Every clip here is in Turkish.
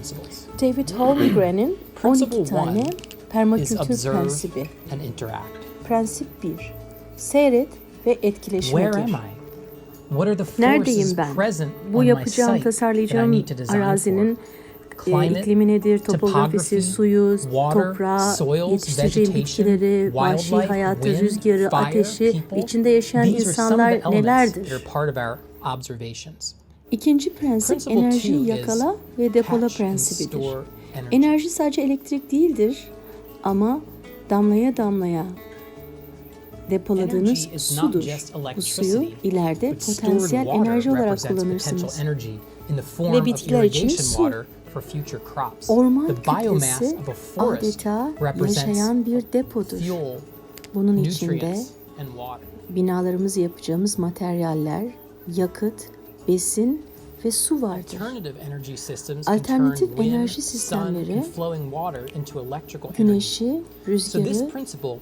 principles. David Holmgren'in Principle 12 tane one is permakültür observe prensibi. and interact. Prensip 1. Seyret ve etkileşime Where am. I? What are the Neredeyim forces ben? present Bu yapacağım, site that I tasarlayacağım need to design arazinin for? e, Climate, iklimi nedir, topografisi, topography, suyu, water, toprağı, yetiştireceğim vegetation, bitkileri, vahşi wildlife, hayatı, wind, rüzgarı, fire, ateşi, içinde yaşayan insanlar nelerdir? İkinci prensip enerjiyi yakala ve depola prensibidir. Enerji sadece elektrik değildir ama damlaya damlaya depoladığınız sudur. Bu suyu ileride potansiyel enerji olarak kullanırsınız. Ve bitkiler için su. Orman kütlesi adeta yaşayan bir depodur. Bunun içinde binalarımızı yapacağımız materyaller, yakıt, besin ve su vardır. Alternatif enerji sistemleri. Güneşi, rüzgarı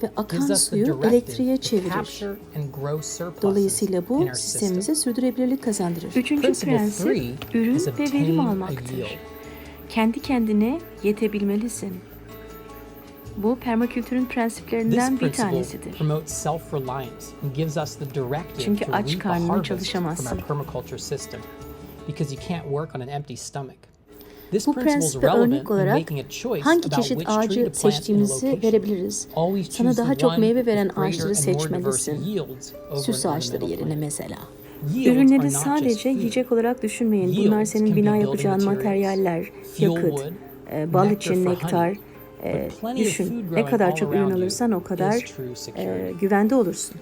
ve akan suyu elektriğe çevirir. Dolayısıyla bu sistemimize sürdürülebilirlik kazandırır. Üçüncü prensip ürün ve verim almaktır. Kendi kendine yetebilmelisin. Bu permakültürün prensiplerinden bir tanesidir. Çünkü aç karnına çalışamazsın. our permaculture system because you can't work on an empty stomach. This Bu relevant örnek olarak hangi çeşit ağacı seçtiğimizi verebiliriz. Sana daha çok meyve veren ağaçları seçmelisin. Süs ağaçları yerine mesela. Ürünleri sadece yiyecek olarak düşünmeyin. Bunlar senin bina yapacağın materyaller, yakıt, e, bal için nektar. E, düşün. Ne kadar çok ürün alırsan o kadar e, güvende olursun.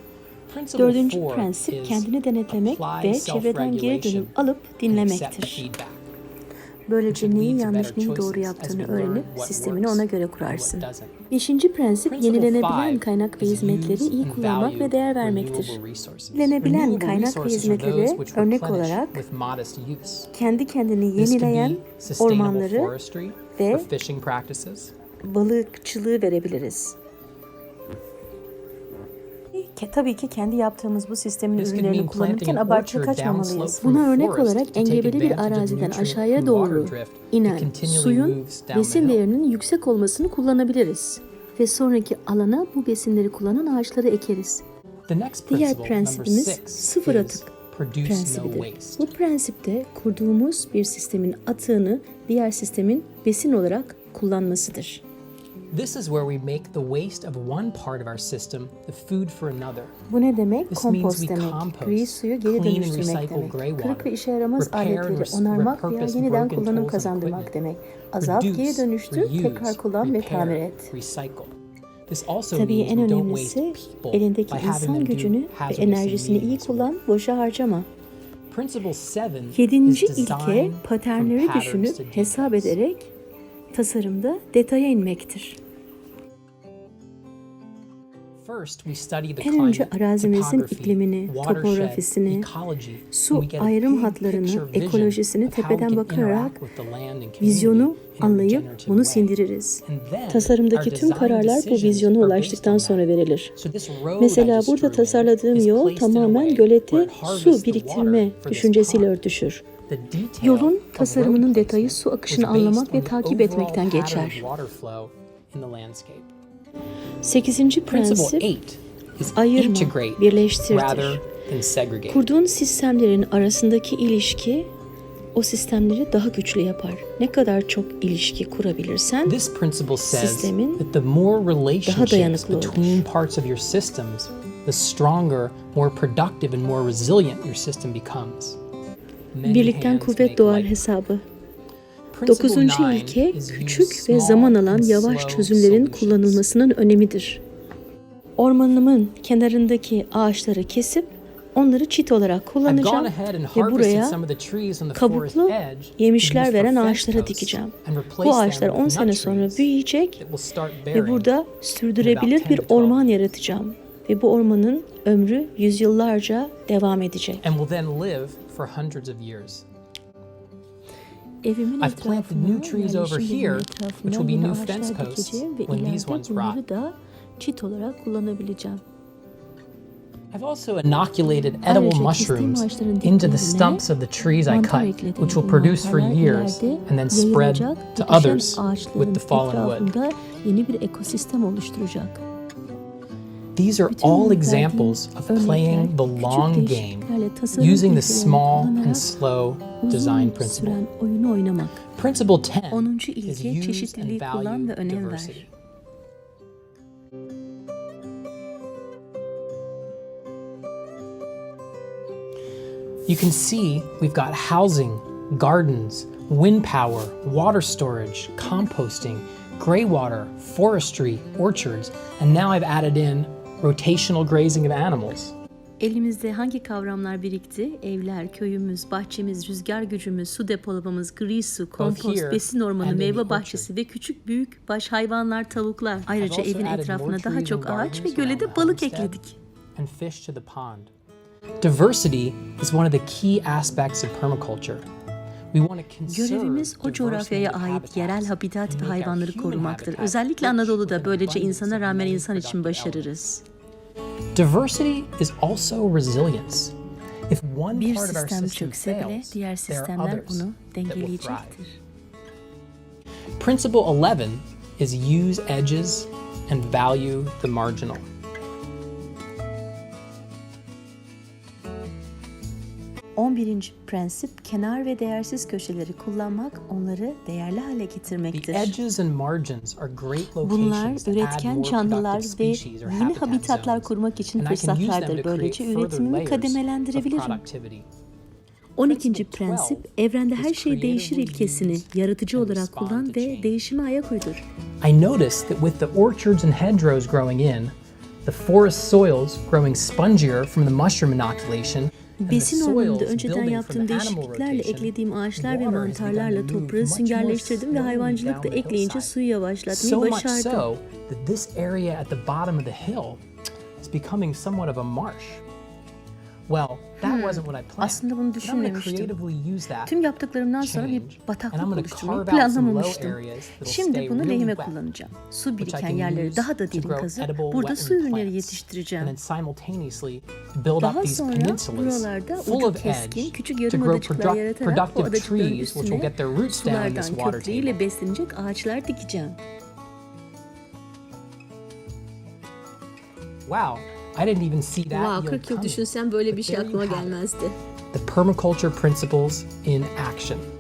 Dördüncü prensip kendini denetlemek ve çevreden geri dönüm alıp dinlemektir. Böylece neyi yanlış neyi doğru yaptığını öğrenip sistemini ona göre kurarsın. Beşinci prensip yenilenebilen kaynak ve hizmetleri iyi kullanmak ve değer vermektir. Yenilenebilen kaynak ve hizmetleri örnek olarak kendi kendini yenileyen ormanları ve. Balıkçılığı verebiliriz. Ke- Tabii ki kendi yaptığımız bu sistemin ürünlerini kullanırken orchard kaçmamalıyız. Buna örnek olarak engebeli bir araziden aşağıya doğru inen suyun besin değerinin yüksek olmasını kullanabiliriz. Ve sonraki alana bu besinleri kullanan ağaçları ekeriz. Diğer prensibimiz sıfır atık prensibidir. Bu prensipte kurduğumuz bir sistemin atığını diğer sistemin besin olarak kullanmasıdır. This is where we make the waste of one part of our system the food for another. Bu ne demek? This means Kompost we demek. compost, Gri suyu geri clean and dönüştürmek recycle demek. grey Kırık water, ve işe yaramaz repair and aletleri onarmak veya repurpose yeniden broken kullanım tools and kazandırmak equipment. demek. Azalt, Reduce, geri dönüştür, reuse, tekrar kullan ve repair, tamir et. recycle. This also Tabii means en we don't önemlisi people elindeki by having insan them do gücünü ve hazardous enerjisini iyi kullan, boşa harcama. Principle Yedinci ilke paternleri düşünüp hesap details. ederek tasarımda detaya inmektir. En önce arazimizin iklimini, topografisini, su ayrım hatlarını, ekolojisini tepeden bakarak Vizyonu anlayıp bunu sindiririz. Tasarımdaki tüm kararlar bu vizyona ulaştıktan sonra verilir. Mesela burada tasarladığım yol tamamen gölete su biriktirme düşüncesiyle örtüşür. Yolun tasarımının detayı su akışını anlamak ve takip etmekten geçer. water flow in the landscape. Sekizinci Principle prensip eight is ayırma, birleştirdir. Kurduğun sistemlerin arasındaki ilişki o sistemleri daha güçlü yapar. Ne kadar çok ilişki kurabilirsen Sistemin relationships dayanıklı olur. the stronger, more productive, and more resilient your system becomes. Birlikten kuvvet doğar hesabı. Dokuzuncu ilke küçük ve zaman alan yavaş çözümlerin kullanılmasının önemidir. Ormanımın kenarındaki ağaçları kesip onları çit olarak kullanacağım ve buraya kabuklu yemişler veren ağaçlara dikeceğim. Bu ağaçlar with 10 sene sonra büyüyecek ve burada sürdürülebilir 10 bir to 12 orman yaratacağım. Ve bu ormanın ömrü yüzyıllarca devam edecek. and will then live for hundreds of years. Evimin I've planted new trees over here, which will be new fence posts when these ones rot. da çit olarak kullanabileceğim. I've also inoculated edible mushrooms into the stumps of the trees I cut, which will produce for years and then spread to others with the fallen wood. yeni bir ekosistem oluşturacak. These are all examples of playing the long game using the small and slow design principle. süren oyunu oynamak. Principle 10 is use and value diversity. You can see we've got housing, gardens, wind power, water storage, composting, gray water, forestry, orchards, and now I've added in rotational grazing of animals. Elimizde hangi kavramlar birikti? Evler, köyümüz, bahçemiz, rüzgar gücümüz, su depolamamız, gri su, kompost, besin ormanı, meyve bahçesi ve küçük büyük baş hayvanlar, tavuklar. Ayrıca evin etrafına daha çok ağaç ve göle around de the balık ekledik. Diversity is one of the key aspects of permaculture. Görevimiz o coğrafyaya ait yerel habitat ve hayvanları korumaktır. Özellikle Anadolu'da böylece insana rağmen insan için başarırız. Diversity is also resilience. If one Bir sistem çökse bile diğer sistemler onu dengeleyecektir. Principle 11 is use edges and value the marginal. On birinci prensip kenar ve değersiz köşeleri kullanmak, onları değerli hale getirmektir. Bunlar üretken canlılar ve yeni habitat habitatlar kurmak için fırsatlardır. Böylece üretimimi kademelendirebilirim. productivity. 12. Principle prensip 12 evrende her şey değişir ilkesini yaratıcı olarak kullan ve değişime ayak uydur. I noticed that with the orchards and hedgerows growing in, the forest soils growing spongier from the mushroom inoculation, Besin ormanında önceden yaptığım değişikliklerle eklediğim ağaçlar ve mantarlarla toprağı süngerleştirdim ve hayvancılık da ekleyince suyu yavaşlatmayı So much başardım. so that this area at the bottom of the hill is becoming somewhat of a marsh. Well, that wasn't what I planned. Hmm. Aslında bunu düşünmemiştim. creatively use that Tüm yaptıklarımdan sonra bir bataklık oluşturmayı planlamamıştım. Şimdi bunu lehime wet, kullanacağım. Su biriken yerleri daha da derin kazıp burada su ürünleri yetiştireceğim. and then simultaneously build Daha sonra buralarda ucu keskin küçük yarım adacıklar yaratarak bu adacıkların üstüne sulardan table. beslenecek ağaçlar dikeceğim. Wow, Wow, yield 40 yıl düşünsem böyle bir şey aklıma gelmezdi. The permaculture principles in action.